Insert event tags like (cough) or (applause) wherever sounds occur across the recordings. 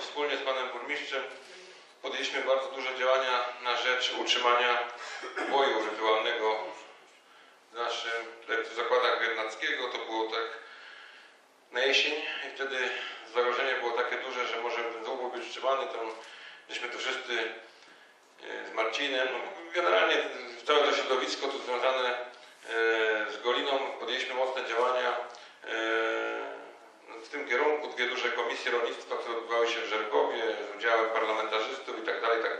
Wspólnie z Panem Burmistrzem podjęliśmy bardzo duże działania na rzecz utrzymania boju rytualnego w naszym w zakładach Biernackiego. To było tak na jesień i wtedy zagrożenie było takie duże, że może był być utrzymany. Tam żeśmy tu wszyscy e, z Marcinem, no, generalnie całe to środowisko tu związane e, z Goliną podjęliśmy mocne działania Dwie duże komisje rolnictwa, które odbywały się w Żerkowie z udziałem parlamentarzystów i tak dalej, i tak.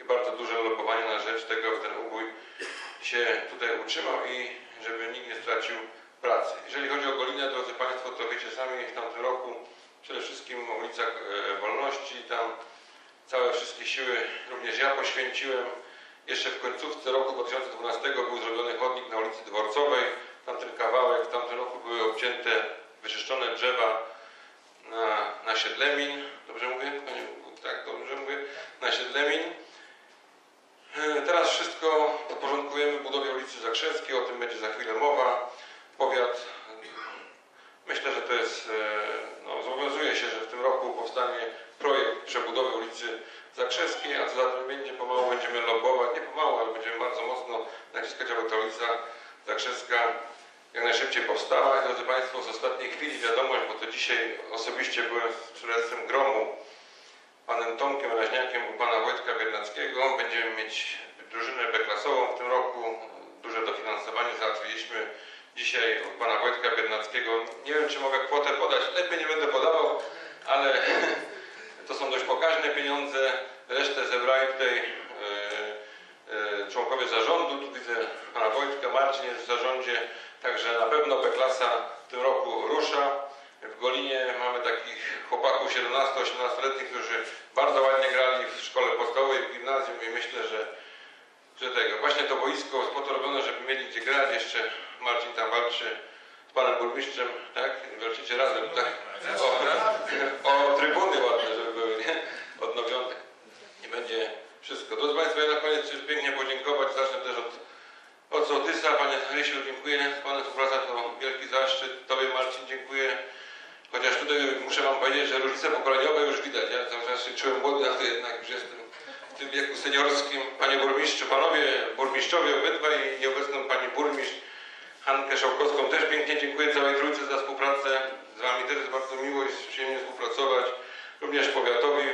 I bardzo duże lokowanie na rzecz tego, aby ten ubój się tutaj utrzymał i żeby nikt nie stracił pracy. Jeżeli chodzi o Golinę, drodzy Państwo, to wiecie sami, w tamtym roku przede wszystkim w ulicach e, Wolności, tam całe wszystkie siły również ja poświęciłem. Jeszcze w końcówce roku 2012 był zrobiony chodnik na ulicy Dworcowej. Tamten kawałek, w tamtym roku były obcięte, wyczyszczone drzewa na, Siedlemin. Dobrze mówię? Tak, dobrze mówię. Na Siedlemin. E, Teraz wszystko podporządkujemy budowie ulicy Zakrzewskiej, o tym będzie za chwilę mowa. Powiat, myślę, że to jest, e, no, zobowiązuje się, że w tym roku powstanie projekt przebudowy ulicy Zakrzewskiej, a co za tym będzie, pomału będziemy lobować, nie pomału, ale będziemy bardzo mocno naciskać, aby ta ulica Zakrzewska jak najszybciej powstała. I drodzy Państwo, z ostatniej chwili wiadomość, dzisiaj osobiście byłem z przywódcem Gromu, panem Tomkiem Raźniakiem u pana Wojtka Biernackiego. Będziemy mieć drużynę B-klasową w tym roku. Duże dofinansowanie załatwiliśmy dzisiaj u pana Wojtka Biernackiego. Nie wiem, czy mogę kwotę podać. Lepiej nie będę podawał, ale (laughs) to są dość pokaźne pieniądze. Resztę zebrali tutaj e, e, członkowie zarządu. Tu widzę pana Wojtka, Marcin jest w zarządzie. Także na pewno B-klasa w tym Golinie mamy takich chłopaków 17-18-letnich, którzy bardzo ładnie grali w szkole podstawowej, w gimnazjum i myślę, że, że tego. Właśnie to boisko jest po to robione, żeby mieli gdzie grać. Jeszcze Marcin tam walczy z panem burmistrzem, tak? Walczycie razem, tak? O, o trybuny ładne, żeby były nie? odnowione. I będzie wszystko. Drodzy Państwo, ja na koniec chcę pięknie podziękować. Zacznę też od, od sołtysa. Panie Rysiu, dziękuję. Z Panem współpraca to wielki zaszczyt. Tobie Marcin dziękuję. Chociaż tutaj muszę Wam powiedzieć, że różnice pokoleniowe już widać. Ja cały czas się czułem młody, a to jednak już jestem w tym wieku seniorskim. Panie burmistrzu, panowie burmistrzowie obydwaj i nieobecną pani burmistrz Hankę Szałkowską też pięknie dziękuję całej trójce za współpracę. Z Wami też jest bardzo miło i przyjemnie współpracować. Również powiatowi,